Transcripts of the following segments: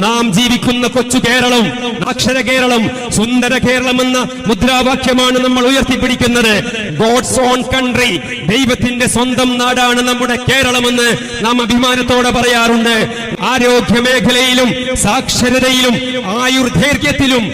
നാം ജീവിക്കുന്ന കൊച്ചു കേരളം അക്ഷര കേരളം സുന്ദര കേരളം എന്ന മുദ്രാവാക്യമാണ് നമ്മൾ ഉയർത്തിപ്പിടിക്കുന്നത്. ഗോഡ്സ് ഓൺ കൺട്രി ദൈവത്തിന്റെ സ്വന്തം നാടാണ് നമ്മുടെ കേരളമെന്ന് നാം അഭിമാനത്തോടെ പറയാറുണ്ട്. ആരോഗ്യ മേഖലയിലും സാക്ഷരതയിലും ആയുർദൈർഘ്യത്തിലും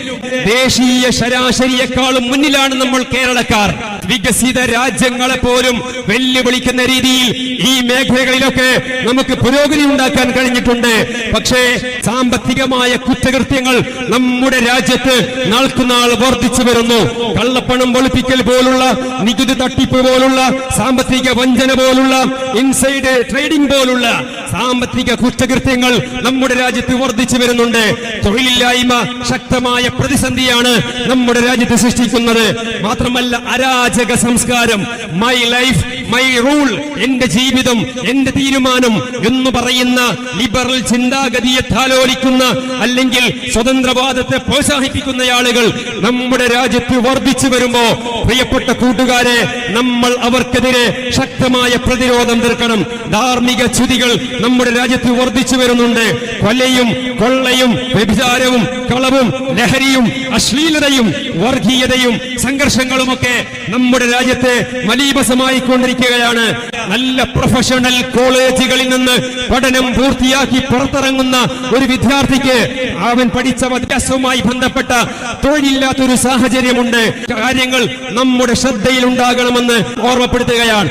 ദേശീയ ശരാശരിയെക്കാളും മുന്നിലാണ് നമ്മൾ കേരളക്കാർ. വികസിത രാജ്യങ്ങളെ പോലും വെല്ലുവിളിക്കുന്ന രീതിയിൽ ഈ മേഖലകളിലൊക്കെ നമുക്ക് പുരോഗതി ഉണ്ടാക്കാൻ കഴിഞ്ഞിട്ടുണ്ട്. പക്ഷേ സാമ്പത്തികമായ കുറ്റകൃത്യങ്ങൾ നമ്മുടെ രാജ്യത്ത് നാൾക്കുനാൾ വർദ്ധിച്ചു വരുന്നു. കള്ളപ്പണം വെളുപ്പിക്കൽ പോലുള്ള നികുതി തട്ടിപ്പ് പോലുള്ള സാമ്പത്തിക വഞ്ചന പോലുള്ള ഇൻസൈഡ് ട്രേഡിംഗ് പോലുള്ള സാമ്പത്തിക കുറ്റകൃത്യങ്ങൾ നമ്മുടെ രാജ്യത്ത് വർദ്ധിച്ചു വരുന്നുണ്ട്. തൊഴിലില്ലായ്മ ശക്തമായ പ്രതിസന്ധിയാണ് നമ്മുടെ രാജ്യത്ത് സൃഷ്ടിക്കുന്നത്. മാത്രമല്ല അരാജക സംസ്കാരം മൈ ലൈഫ് മൈ റൂൾ എന്റെ ജീവിതം എന്റെ തീരുമാനം എന്ന് പറയുന്ന ലിബറൽ ചിന്താഗതിയെ താലോലിക്കുന്ന അല്ലെങ്കിൽ സ്വതന്ത്രവാദത്തെ പ്രോത്സാഹിപ്പിക്കുന്ന ആളുകൾ നമ്മുടെ രാജ്യത്ത് വർദ്ധിച്ചു വരുമ്പോ പ്രിയപ്പെട്ട കൂട്ടുകാരെ നമ്മൾ അവർക്കെതിരെ ശക്തമായ പ്രതിരോധം തീർക്കണം. ധാർമ്മിക ചുതികൾ നമ്മുടെ രാജ്യത്ത് വർദ്ധിച്ചു വരുന്നുണ്ട്. കൊലയും കൊള്ളയും വ്യഭിചാരവും കളവും ലഹരിയും അശ്ലീലതയും വർഗീയതയും സംഘർഷങ്ങളുമൊക്കെ നമ്മുടെ രാജ്യത്തെ മലീമസമായി കൊണ്ടിരിക്കുകയാണ് നല്ല പ്രൊഫഷണൽ കോളേജുകളിൽ നിന്ന് പഠനം പൂർത്തിയാക്കി പുറത്തിറങ്ങുന്ന ഒരു വിദ്യാർത്ഥിക്ക് അവൻ പഠിച്ച വിദ്യാഭ്യാസവുമായി ബന്ധപ്പെട്ട തൊഴിലില്ലാത്തൊരു സാഹചര്യമുണ്ട്. കാര്യങ്ങൾ നമ്മുടെ ശ്രദ്ധയിൽ ഉണ്ടാകണമെന്ന് ഓർമ്മപ്പെടുത്തുകയാണ്.